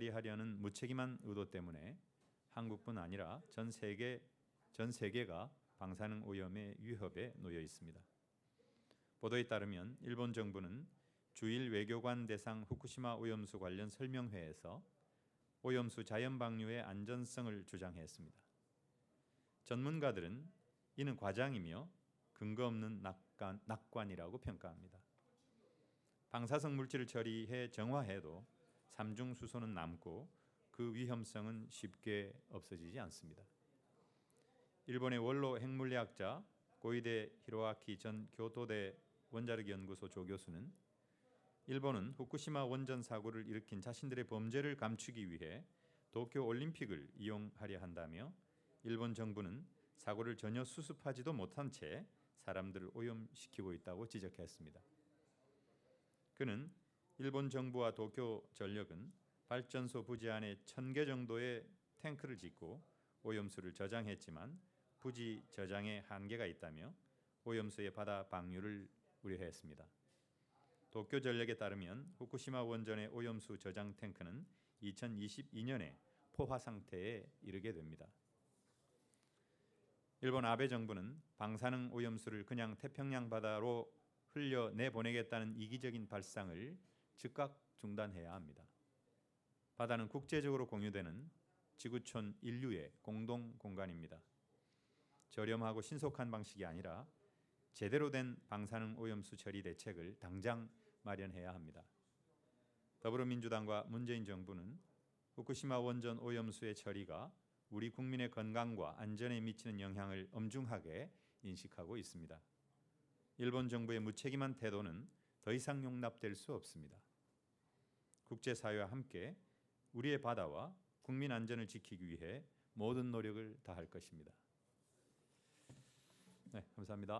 처리하려는 무책임한 의도 때문에 한국뿐 아니라 전 세계 전 세계가 방사능 오염의 위협에 놓여 있습니다. 보도에 따르면 일본 정부는 주일 외교관 대상 후쿠시마 오염수 관련 설명회에서 오염수 자연 방류의 안전성을 주장했습니다. 전문가들은 이는 과장이며 근거 없는 낙관, 낙관이라고 평가합니다. 방사성 물질을 처리해 정화해도 삼중 수소는 남고 그 위험성은 쉽게 없어지지 않습니다. 일본의 원로 핵물리학자 고이데 히로아키 전 교토대 원자력 연구소 조교수는 일본은 후쿠시마 원전 사고를 일으킨 자신들의 범죄를 감추기 위해 도쿄 올림픽을 이용하려 한다며 일본 정부는 사고를 전혀 수습하지도 못한 채 사람들을 오염시키고 있다고 지적했습니다. 그는 일본 정부와 도쿄 전력은 발전소 부지 안에 천 개 정도의 탱크를 짓고 오염수를 저장했지만 부지 저장에 한계가 있다며 오염수의 바다 방류를 우려했습니다. 도쿄 전력에 따르면 후쿠시마 원전의 오염수 저장 탱크는 2022년에 포화 상태에 이르게 됩니다. 일본 아베 정부는 방사능 오염수를 그냥 태평양 바다로 흘려 내보내겠다는 이기적인 발상을 즉각 중단해야 합니다. 바다는 국제적으로 공유되는 지구촌 인류의 공동 공간입니다. 저렴하고 신속한 방식이 아니라 제대로 된 방사능 오염수 처리 대책을 당장 마련해야 합니다. 더불어민주당과 문재인 정부는 후쿠시마 원전 오염수의 처리가 우리 국민의 건강과 안전에 미치는 영향을 엄중하게 인식하고 있습니다. 일본 정부의 무책임한 태도는 더 이상 용납될 수 없습니다. 국제사회와 함께 우리의 바다와 국민 안전을 지키기 위해 모든 노력을 다할 것입니다. 네, 감사합니다.